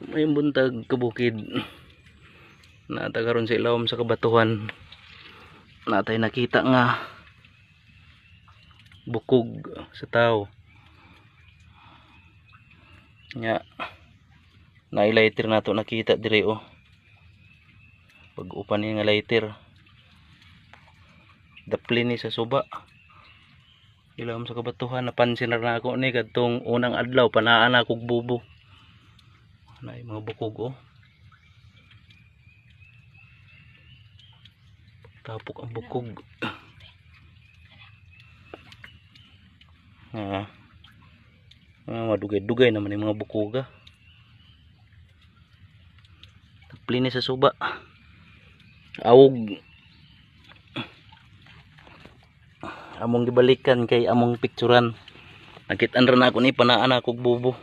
may buntag kabukid nata karon sa ilawom sa kabatuhan. Natay nakita nga bukog sa tao. Nya na lighter nato nakita dire oh. Pag upan nga lighter. Dapli ni sa suba. Ilawom sa kabatuhan. Napansin na ako ni kadtong unang adlaw panaan akog bubo na mga bukog oh. Tapok ang bukog. Ah. Ah madugay-dugay naman yung mga bukog ah. Tapli ni sa suba. Awog. Among gibalikan kay among picturan nakitaan ra na ako ni panaan akog bubo